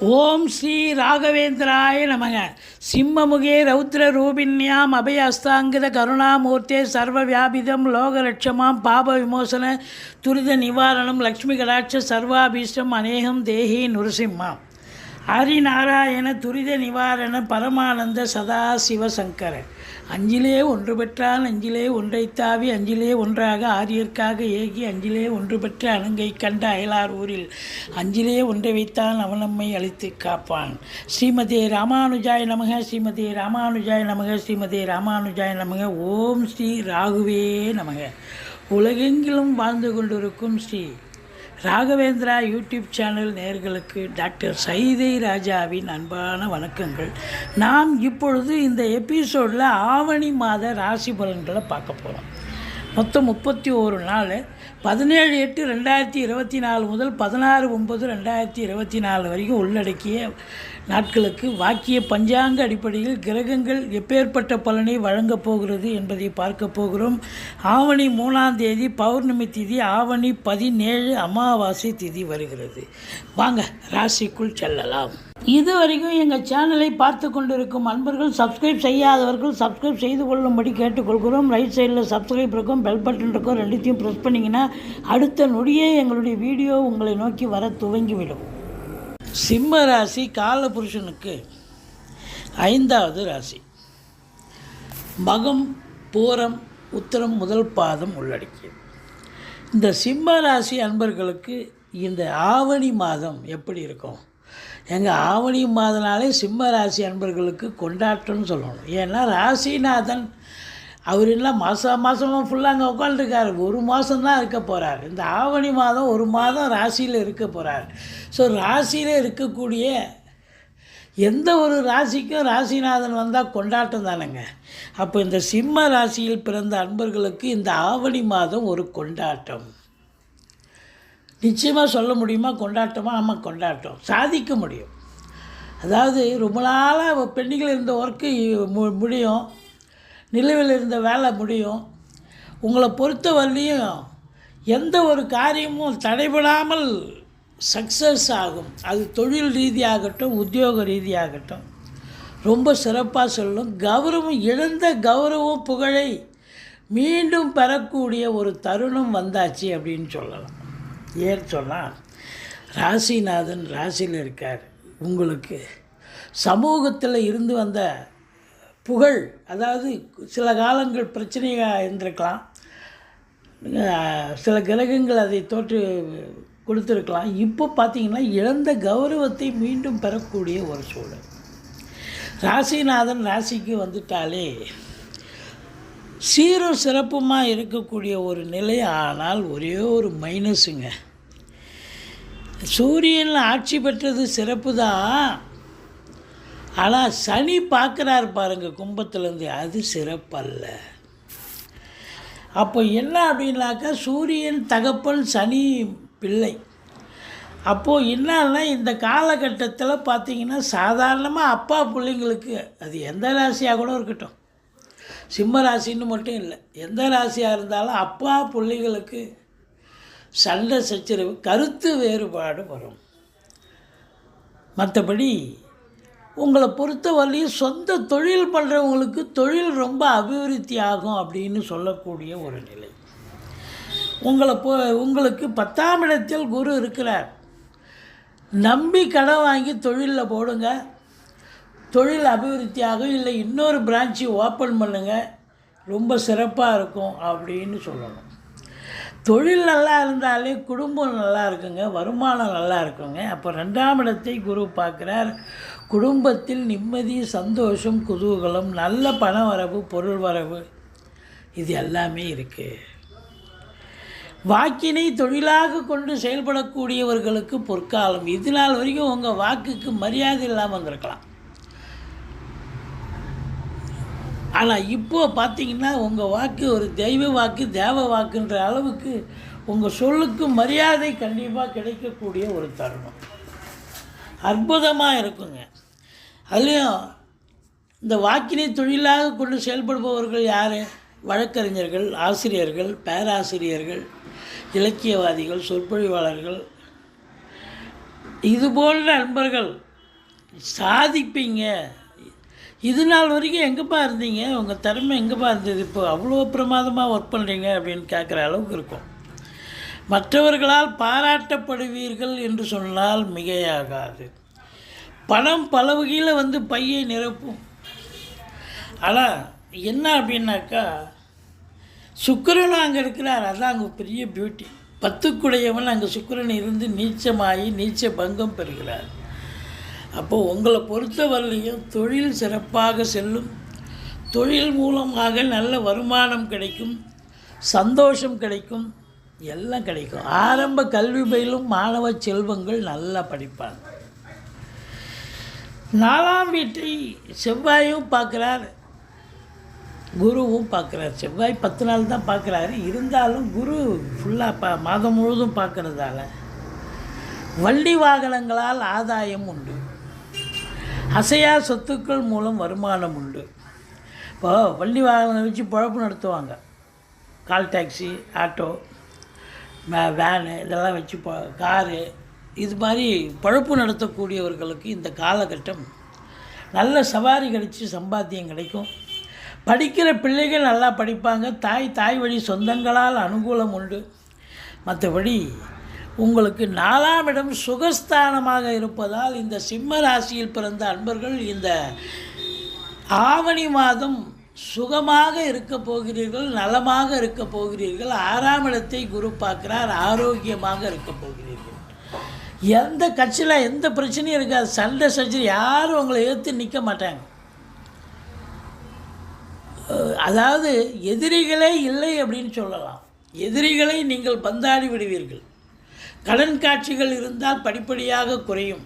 ஓம் ஸ்ரீ ராகவேந்திராய நமக. சிம்மமுகே ரௌத்ர ரூபிண்யாம் அபயஸ்தாங்கித கருணாமூர்த்தே சர்வ வியாபிதம் லோகலட்சமாம் பாப விமோசன துரித நிவாரணம் லக்ஷ்மி கடாட்ச சர்வாபீஷ்டம் அநேகம் தேகி நுரசிம்மாம். ஹரிநாராயண துரித நிவாரண பரமானந்த சதா சிவசங்கர அஞ்சிலே ஒன்று பெற்றால் அஞ்சிலே ஒன்றைத்தாவி அஞ்சிலே ஒன்றாக ஆரியர்க்காக ஏகி அஞ்சிலே ஒன்று பெற்ற அணுங்கை கண்ட அயலார் ஊரில் அஞ்சிலே ஒன்றை வைத்தான் அவன் நம்மை அழித்து காப்பான். ஸ்ரீமதே ராமானுஜாய நமக ஸ்ரீமதே ராமானுஜாய நமக ஸ்ரீமதே ராமானுஜாய நமக. ஓம் ஸ்ரீ ராகுவே நமக. உலகெங்கிலும் வாழ்ந்து கொண்டிருக்கும் ஸ்ரீ ராகவேந்திரா யூடியூப் சேனல் நேர்களுக்கு டாக்டர் சைதை ராஜாவின் அன்பான வணக்கங்கள். நாம் இப்பொழுது இந்த எபிசோடில் ஆவணி மாத ராசி பலன்களை பார்க்க போகிறோம் மொத்தம் முப்பத்தி ஒரு நாள். பதினேழு எட்டு ரெண்டாயிரத்தி இருபத்தி நாலு முதல் பதினாறு ஒம்பது ரெண்டாயிரத்தி இருபத்தி நாலு வரைக்கும் உள்ளடக்கிய நாட்களுக்கு வாக்கிய பஞ்சாங்க அடிப்படையில் கிரகங்கள் எப்பேற்பட்ட பலனை வழங்கப் போகிறது என்பதை பார்க்க போகிறோம். ஆவணி மூணாம் தேதி பௌர்ணமி திதி ஆவணி பதினேழு அமாவாசை திதி வருகிறது. வாங்க ராசிக்குள் செல்லலாம். இது வரைக்கும் எங்கள் சேனலை பார்த்து கொண்டிருக்கும் அன்பர்கள் சப்ஸ்கிரைப் செய்யாதவர்கள் சப்ஸ்கிரைப் செய்து கொள்ளும்படி கேட்டுக்கொள்கிறோம். ரைட் சைடில் சப்ஸ்கிரைப் இருக்கும் பெல் பட்டன் இருக்கும் ரெண்டுத்தையும் ப்ரெஸ் பண்ணிங்கன்னா அடுத்த நொடியே எங்களுடைய வீடியோ உங்களை நோக்கி வர துவங்கிவிடும். சிம்ம ராசி காலபுருஷனுக்கு ஐந்தாவது ராசி. மகம் பூரம் உத்தரம் முதல் பாதம் உள்ளடக்கியது. இந்த சிம்ம ராசி அன்பர்களுக்கு இந்த ஆவணி மாதம் எப்படி இருக்கும்? எங்கள் ஆவணி மாதனாலே சிம்ம ராசி அன்பர்களுக்கு கொண்டாட்டம்னு சொல்லணும். ஏன்னா ராசிநாதன் அவர் என்ன மாதம் மாதமாக ஃபுல்லாக அங்கே உட்காந்துருக்காரு ஒரு மாதம்தான் இருக்க போகிறார் இந்த ஆவணி மாதம் ஒரு மாதம் ராசியில் இருக்க போகிறார் ஸோ ராசியில் இருக்கக்கூடிய எந்த ஒரு ராசிக்கும் ராசிநாதன் வந்தால் கொண்டாட்டம் தானேங்க. அப்போ இந்த சிம்ம ராசியில் பிறந்த அன்பர்களுக்கு இந்த ஆவணி மாதம் ஒரு கொண்டாட்டம். நிச்சயமாக சொல்ல முடியுமா? கொண்டாட்டமா? ஆமாம் கொண்டாட்டம். சாதிக்க முடியும். அதாவது ரொம்ப நாளாக பெண்ணிகள் இருந்த ஒர்க்கு மு முடியும். நிலுவையில் இருந்த வேலை முடியும். உங்களை பொறுத்த வரலையும் எந்த ஒரு காரியமும் தடைபடாமல் சக்ஸஸ் ஆகும். அது தொழில் ரீதியாகட்டும் உத்தியோக ரீதியாகட்டும். ரொம்ப சிறப்பாக சொல்லும். கௌரவம் இழந்த கௌரவம் புகழை மீண்டும் பெறக்கூடிய ஒரு தருணம் வந்தாச்சு அப்படின்னு சொல்லலாம். ஏன் சொன்னால் ராசிநாதன் ராசியில் இருக்கார். உங்களுக்கு சமூகத்தில் இருந்து வந்த புகழ் அதாவது சில காலங்கள் பிரச்சனையாக இருந்திருக்கலாம். சில கிரகங்கள் அதை தோற்று கொடுத்துருக்கலாம். இப்போ பார்த்தீங்கன்னா இழந்த கௌரவத்தை மீண்டும் பெறக்கூடிய ஒரு சூழல். ராசிநாதன் ராசிக்கு வந்துட்டாலே சீரும் சிறப்புமாக இருக்கக்கூடிய ஒரு நிலை ஆனால் ஒரே ஒரு மைனஸுங்க சூரியனில் ஆட்சி பெற்றது சிறப்பு தான் ஆனால் சனி பார்க்குறாரு பாருங்கள் கும்பத்துலேருந்து அது சிறப்பல்ல. அப்போ என்ன அப்படின்னாக்கா சூரியன் தகப்பன் சனி பிள்ளை. அப்போது என்னன்னா இந்த காலகட்டத்தில் பார்த்தீங்கன்னா சாதாரணமாக அப்பா பிள்ளைங்களுக்கு அது எந்த ராசியாக கூட இருக்கட்டும். சிம்ம ராசின்னு மட்டும் இல்லை எந்த ராசியாக இருந்தாலும் அப்பா பிள்ளைகளுக்கு சண்டை சச்சரவு கருத்து வேறுபாடு வரும். மற்றபடி உங்களை பொறுத்த வரையும் சொந்த தொழில் பண்ணுறவங்களுக்கு தொழில் ரொம்ப அபிவிருத்தி ஆகும் அப்படின்னு சொல்லக்கூடிய ஒரு நிலை. உங்களை போ உங்களுக்கு பத்தாம் இடத்தில் குரு இருக்கிறார். நம்பி கடன் வாங்கி தொழிலில் போடுங்க. தொழில் அபிவிருத்தி ஆகும் இல்லை இன்னொரு பிரான்ச்சு ஓப்பன் பண்ணுங்கள் ரொம்ப சிறப்பாக இருக்கும் அப்படின்னு சொல்லணும். தொழில் நல்லா இருந்தாலே குடும்பம் நல்லா இருக்குங்க வருமானம் நல்லா இருக்குங்க. அப்போ ரெண்டாம் இடத்தை குரு பார்க்குறார். குடும்பத்தில் நிம்மதி சந்தோஷம் குதூகலம் நல்ல பண வரவு பொருள் வரவு இது எல்லாமே இருக்குது வாக்கினை தொழிலாக கொண்டு செயல்படக்கூடியவர்களுக்கு பொற்காலம். இது நாள் வரைக்கும் உங்கள் வாக்குக்கு மரியாதை இல்லாமல் வந்திருக்கலாம். ஆனால் இப்போது பார்த்தீங்கன்னா உங்கள் வாக்கு ஒரு தெய்வ வாக்கு தேவ வாக்குன்ற அளவுக்கு உங்கள் சொல்லுக்கு மரியாதை கண்டிப்பாக கிடைக்கக்கூடிய ஒரு தருணம். அற்புதமாக இருக்குங்க. அதுலேயும் இந்த வாக்கினை தொழிலாக கொண்டு செயல்படுபவர்கள் யார்? வழக்கறிஞர்கள் ஆசிரியர்கள் பேராசிரியர்கள் இலக்கியவாதிகள் சொற்பொழிவாளர்கள். இது போன்ற நண்பர்கள் சாதிப்பீங்க. இது நாள் வரைக்கும் எங்கேப்பா இருந்தீங்க? உங்கள் திறமை எங்கேப்பா இருந்தது? இப்போ அவ்வளோ பிரமாதமாக ஒர்க் பண்ணுறீங்க அப்படின்னு கேட்குற அளவுக்கு இருக்கும். மற்றவர்களால் பாராட்டப்படுவீர்கள் என்று சொன்னால் மிகையாகாது. பணம் பல வகையில் வந்து பையை நிரப்பும். ஆனால் என்ன அப்படின்னாக்கா சுக்கரன் அங்கே இருக்கிறார். அதான் அங்கே பெரிய பியூட்டி பத்துக்குடையவன் அங்கே சுக்கரன் இருந்து நீச்சமாகி நீச்ச பங்கம் பெறுகிறார். அப்போது உங்களை பொறுத்தவரையிலையும் தொழில் சிறப்பாக செல்லும். தொழில் மூலமாக நல்ல வருமானம் கிடைக்கும். சந்தோஷம் கிடைக்கும். எல்லாம் கிடைக்கும். ஆரம்ப கல்வி பயிலும் மாணவ செல்வங்கள் நல்லா படிப்பாங்க. நாலாம் வீட்டை செவ்வாயும் பார்க்குறார். குருவும் பார்க்குறார். செவ்வாய் பத்து நாள் தான் பார்க்குறாரு. இருந்தாலும் குரு ஃபுல்லாக பா மாதம் முழுவதும் பார்க்குறதால வள்ளி வாகனங்களால் ஆதாயம் உண்டு. அசையா சொத்துக்கள் மூலம் வருமானம் உண்டு. இப்போ வள்ளி வாகனங்கள் வச்சு பழப்பு நடத்துவாங்க. கால் டாக்ஸி ஆட்டோ வே- வேனு இதெல்லாம் வச்சு போ காரு இது மாதிரி பழப்பு நடத்தக்கூடியவர்களுக்கு இந்த காலகட்டம் நல்ல சவாரி கிடைச்சி சம்பாத்தியம் கிடைக்கும். படிக்கிற பிள்ளைகள் நல்லா படிப்பாங்க. தாய் தாய் வழி சொந்தங்களால் அனுகூலம் உண்டு. மற்றபடி உங்களுக்கு நாலாம் இடம் சுகஸ்தானமாக இருப்பதால் இந்த சிம்ம ராசியில் பிறந்த அன்பர்கள் இந்த ஆவணி மாதம் சுகமாக இருக்க போகிறீர்கள் நலமாக இருக்க போகிறீர்கள். ஆறாம் இடத்தை குரு பார்க்கிறார் ஆரோக்கியமாக இருக்க போகிறீர்கள். எந்த கட்சியில் எந்த பிரச்சனையும் இருக்காது. சண்டை சர்ஜரி யாரும் உங்களை எதிர்த்து நிற்க மாட்டாங்க. அதாவது எதிரிகளே இல்லை அப்படின்னு சொல்லலாம். எதிரிகளை நீங்கள் பந்தாடி விடுவீர்கள். கடன் காட்சிகள் இருந்தால் படிப்படியாக குறையும்.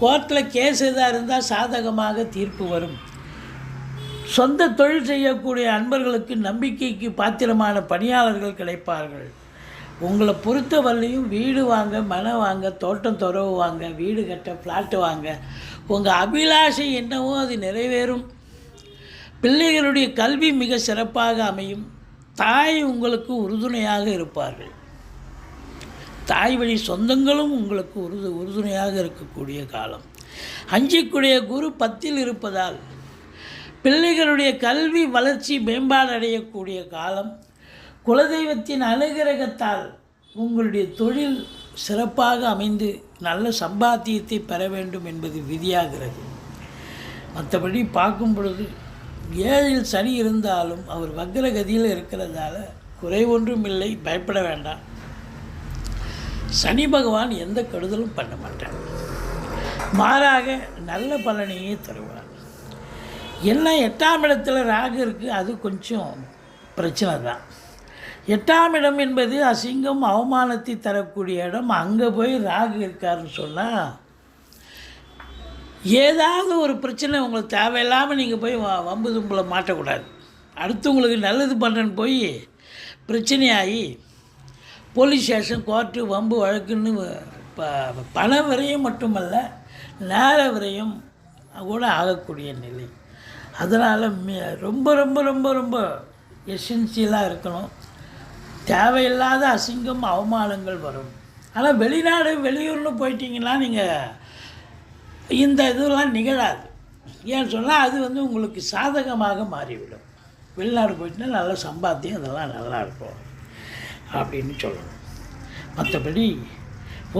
கோர்ட்டில் கேஸ் எதாக இருந்தால் சாதகமாக தீர்ப்பு வரும். சொந்த தொழில் செய்யக்கூடிய அன்பர்களுக்கு நம்பிக்கைக்கு பாத்திரமான பணியாளர்கள் கிடைப்பார்கள். உங்களை பொறுத்த வரலையும் வீடு வாங்க மனம் வாங்க தோட்டம் துறவு வாங்க வீடு கட்ட ஃப்ளாட்டு வாங்க. உங்கள் அபிலாஷை என்னவோ அது நிறைவேறும். பிள்ளைகளுடைய கல்வி மிக சிறப்பாக அமையும். தாய் உங்களுக்கு உறுதுணையாக இருப்பார்கள். தாய் வழி சொந்தங்களும் உங்களுக்கு உறுது உறுதுணையாக இருக்கக்கூடிய காலம். அஞ்சிக்குடைய குரு பத்தில் இருப்பதால் பிள்ளைகளுடைய கல்வி வளர்ச்சி மேம்பாடு அடையக்கூடிய காலம். குலதெய்வத்தின் அனுகிரகத்தால் உங்களுடைய தொழில் சிறப்பாக அமைந்து நல்ல சம்பாத்தியத்தை பெற வேண்டும் என்பது விதியாகிறது. மற்றபடி பார்க்கும் பொழுது ஏழில் சனி இருந்தாலும் அவர் வக்ரகதியில் இருக்கிறதால குறை ஒன்றும் இல்லை பயப்பட வேண்டாம். சனி பகவான் எந்த கெடுதலும் பண்ண மாட்டார். மாறாக நல்ல பலனையே தருவார். என்ன எட்டாம் இடத்துல ராகு இருக்குது அது கொஞ்சம் பிரச்சனை தான் எட்டாம் இடம் என்பது அசிங்கம் அவமானத்தை தரக்கூடிய இடம். அங்கே போய் ராகு இருக்காருன்னு சொன்னால் ஏதாவது ஒரு பிரச்சனை உங்களுக்கு தேவையில்லாமல் நீங்கள் போய் வ- வம்பு தும்பில் மாட்டக்கூடாது. அடுத்தவங்களுக்கு நல்லது பண்ணுறேன்னு போய் பிரச்சனையாகி போலீஸ் ஸ்டேஷன் கோர்ட்டு வம்பு வழக்குன்னு ப பண விரையும் மட்டுமல்ல நேர விரையும் கூட ஆகக்கூடிய நிலை. அதனால் ரொம்ப ரொம்ப ரொம்ப ரொம்ப எசென்சியலாக இருக்கணும். தேவையில்லாத அசிங்கம் அவமானங்கள் வரும். ஆனால் வெளிநாடு வெளியூர்னு போயிட்டீங்கன்னா நீங்கள் இந்த இதெல்லாம் நிகழாது. ஏன்னு சொன்னால் அது வந்து உங்களுக்கு சாதகமாக மாறிவிடும். வெளிநாடு போயிட்டுனா நல்ல சம்பாத்தியம் அதெல்லாம் நல்லா இருக்கும். அப்படின்னு சொல்லணும். மற்றபடி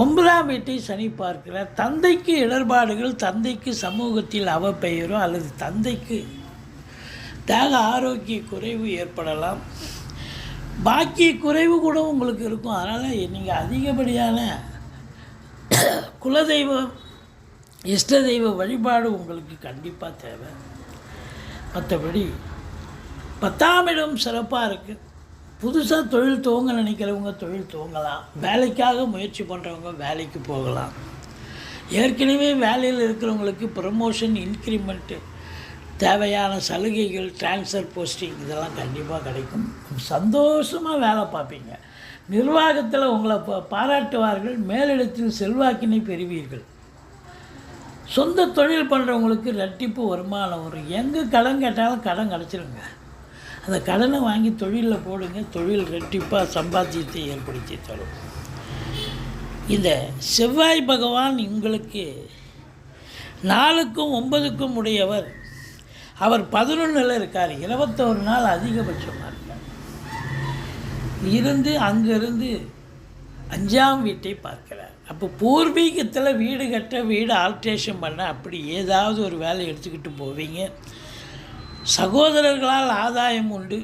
ஒன்பதாம் வீட்டை சனி பார்க்கிறார். தந்தைக்கு இடர்பாடுகள் தந்தைக்கு சமூகத்தில் அவப்பெயரோ அல்லது தந்தைக்கு தேக ஆரோக்கிய குறைவு ஏற்படலாம். பாக்கி குறைவு கூட உங்களுக்கு இருக்கும். அதனால் நீங்கள் அதிகப்படியான குலதெய்வம் இஷ்ட தெய்வ வழிபாடு உங்களுக்கு கண்டிப்பாக தேவை. மற்றபடி பத்தாம் இடம் சிறப்பாக இருக்குது புதுசாக தொழில் துவங்க நினைக்கிறவங்க தொழில் துவங்கலாம். வேலைக்காக முயற்சி பண்ணுறவங்க வேலைக்கு போகலாம். ஏற்கனவே வேலையில் இருக்கிறவங்களுக்கு ப்ரமோஷன் இன்க்ரிமெண்ட்டு தேவையான சலுகைகள் ட்ரான்ஸ்ஃபர் போஸ்டிங் இதெல்லாம் கண்டிப்பாக கிடைக்கும். சந்தோஷமாக வேலை பார்ப்பீங்க. நிர்வாகத்தில் உங்களை பா பாராட்டுவார்கள் மேலிடத்தில் செல்வாக்கினை பெறுவீர்கள். சொந்த தொழில் பண்ணுறவங்களுக்கு ரெட்டிப்பு வருமானம் வரும். எங்கே கடன் கேட்டாலும் கடன் கிடச்சிருங்க. அந்த கடனை வாங்கி தொழிலில் போடுங்க. தொழில் ரெட்டிப்பாக சம்பாத்தியத்தை ஏற்படுத்தி தரும். இந்த செவ்வாய் பகவான் உங்களுக்கு நாலுக்கும் ஒன்பதுக்கும் உடையவர். அவர் பதினொன்றில் இருக்கார். இருபத்தோரு நாள் அதிகபட்சமாக இருக்கார் இருந்து அங்கிருந்து அஞ்சாம் வீட்டை பார்க்கிறார். அப்போ பூர்வீகத்தில் வீடு கட்ட வீடு ஆல்ட்ரேஷன் பண்ண அப்படி ஏதாவது ஒரு வேலை எடுத்துக்கிட்டு போவீங்க. சகோதரர்களால் ஆதாயம் உண்டு.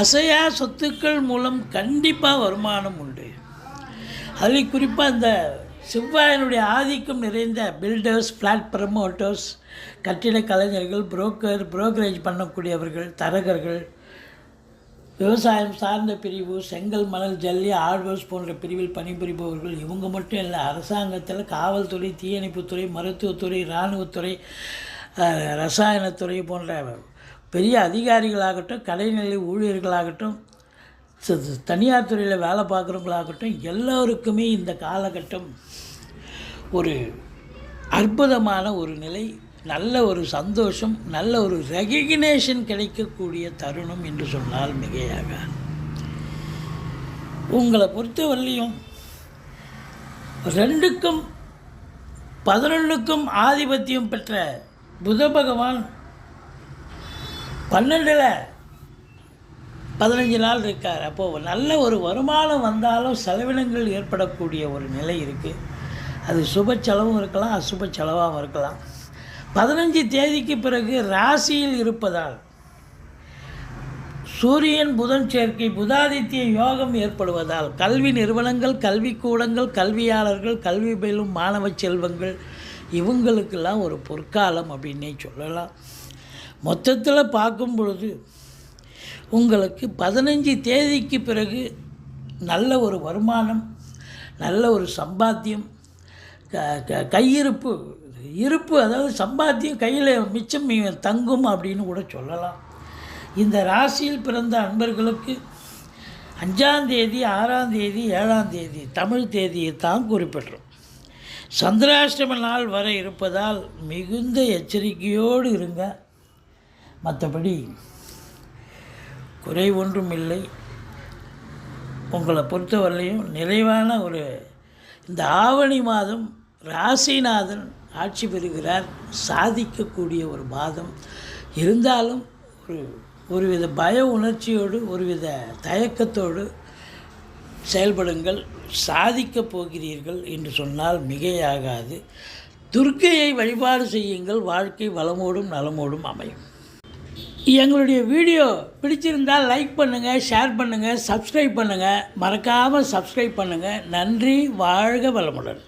அசையா சொத்துக்கள் மூலம் கண்டிப்பாக வருமானம் உண்டு. அதில் குறிப்பாக இந்த செவ்வாயினுடைய ஆதிக்கம் நிறைந்த பில்டர்ஸ் ஃப்ளாட் ப்ரமோட்டர்ஸ் கட்டிட கலைஞர்கள் புரோக்கர் புரோக்கரேஜ் பண்ணக்கூடியவர்கள் தரகர்கள் விவசாயம் சார்ந்த பிரிவு செங்கல் மணல் ஜல்லி ஆழ்வர்ஸ் போன்ற பிரிவில் பணிபுரிபவர்கள். இவங்க மட்டும் இல்லை அரசாங்கத்தில் காவல்துறை தீயணைப்புத்துறை மருத்துவத்துறை இராணுவத்துறை ரசாயனத்துறை போன்ற பெரிய அதிகாரிகளாகட்டும் கடைநிலை ஊழியர்களாகட்டும் தனியார் துறையில் வேலை பார்க்குறவங்களாகட்டும் எல்லோருக்குமே இந்த காலகட்டம் ஒரு அற்புதமான ஒரு நிலை. நல்ல ஒரு சந்தோஷம் நல்ல ஒரு ரெகக்னேஷன் கிடைக்கக்கூடிய தருணம் என்று சொன்னால் மிகையாக உங்களை பொறுத்தவரையிலையும் ரெண்டுக்கும் பதினொன்றுக்கும் ஆதிபத்தியம் பெற்ற புத பகவான் பன்னெண்டில் பதினஞ்சு நாள் இருக்கார். அப்போது நல்ல ஒரு வருமானம் வந்தாலும் செலவினங்கள் ஏற்படக்கூடிய ஒரு நிலை இருக்குது அது சுப செலவும் இருக்கலாம் அசுப செலவாகவும் இருக்கலாம். பதினஞ்சு தேதிக்கு பிறகு ராசியில் இருப்பதால் சூரியன் புதன் சேர்க்கை புதாதித்ய யோகம் ஏற்படுவதால் கல்வி நிறுவனங்கள் கல்விக்கூடங்கள் கல்வியாளர்கள் கல்வி பயிலும் மாணவ செல்வங்கள் இவங்களுக்கெல்லாம் ஒரு பொற்காலம் அப்படின்னே சொல்லலாம். மொத்தத்தில் பார்க்கும் பொழுது உங்களுக்கு பதினஞ்சு தேதிக்கு பிறகு நல்ல ஒரு வருமானம் நல்ல ஒரு சம்பாத்தியம் க க கையிருப்பு இருப்பு அதாவது சம்பாத்தியம் கையில் மிச்சம் தங்கும் அப்படின்னு கூட சொல்லலாம். இந்த ராசியில் பிறந்த அன்பர்களுக்கு அஞ்சாம் தேதி ஆறாம் தேதி ஏழாம் தேதி தமிழ் தேதியை தான் குறிப்பிடுறோம். சந்திராஷ்டம நாள் வர இருப்பதால் மிகுந்த எச்சரிக்கையோடு இருங்க. மற்றபடி குறை ஒன்றும் இல்லை. உங்களை பொறுத்தவரையிலையும் நிறைவான ஒரு இந்த ஆவணி மாதம் ராசிநாதன் ஆட்சி பெறுகிறார். சாதிக்கக்கூடிய ஒரு பாதம். இருந்தாலும் ஒரு ஒருவித பய உணர்ச்சியோடு ஒருவித தயக்கத்தோடு செயல்படுங்கள். சாதிக்கப் போகிறீர்கள் என்று சொன்னால் மிகையாகாது. துர்க்கையை வழிபாடு செய்யுங்கள். வாழ்க்கை வளமோடும் நலமோடும் அமையும். எங்களுடைய வீடியோ பிடிச்சிருந்தால் லைக் பண்ணுங்கள் ஷேர் பண்ணுங்கள் சப்ஸ்கிரைப் பண்ணுங்கள் மறக்காமல் சப்ஸ்கிரைப் பண்ணுங்கள் நன்றி வாழ்க வளமுடன்.